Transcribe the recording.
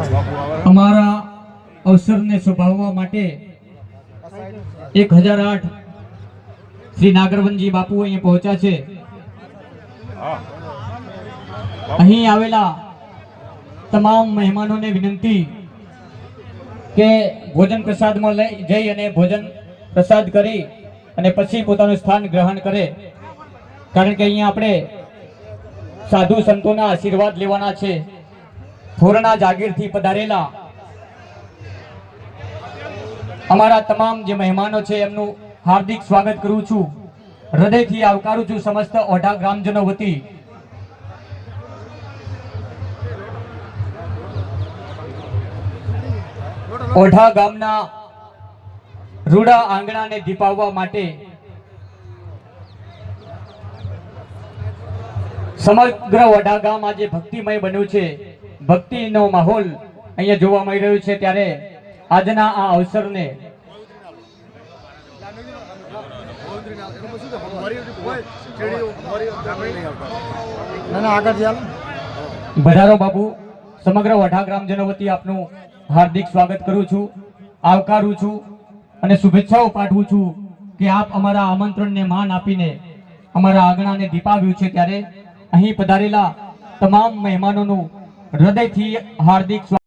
અમારા અવસરને શોભાવવા માટે એક હજાર આઠ શ્રી નાગરવનજી બાપુ અહીંયા પહોંચ્યા છે. અહીં આવેલા તમામ મહેમાનોને વિનંતી કે ભોજન પ્રસાદમાં લઈ જઈ અને ભોજન પ્રસાદ કરી અને પછી પોતાનું સ્થાન ગ્રહણ કરે. કારણ કે અહીંયા આપણે સાધુ સંતોના આશીર્વાદ લેવાના છે. થોરના જાગીરથી પધારેલા અમારા તમામ જે મહેમાનો છે, એમનું હાર્દિક સ્વાગત કરું છું. હૃદયથી આવકારું છું સમસ્ત ઓઢા ગ્રામજનો વતી. ઓઢા ગામના રૂડા આંગણાને દીપાવવા માટે સમગ્ર ઓઢા ગામ આજે ભક્તિમય બન્યું છે. ભક્તિનો માહોલ અહીંયા જોવા મળી રહ્યો છે ત્યારે આજના આ અવસરને ચાલો બાબુ સમગ્ર વઢા ગ્રામજનો વતી આપનું હાર્દિક સ્વાગત કરું છું આવકારું છું અને શુભેચ્છાઓ પાઠવું છું કે આપ અમારા આમંત્રણને માન આપીને અમારા આંગણાને દીપાવ્યું છે. ત્યારે અહીં પધારેલા તમામ મહેમાનોનું હૃદયથી હાર્દિક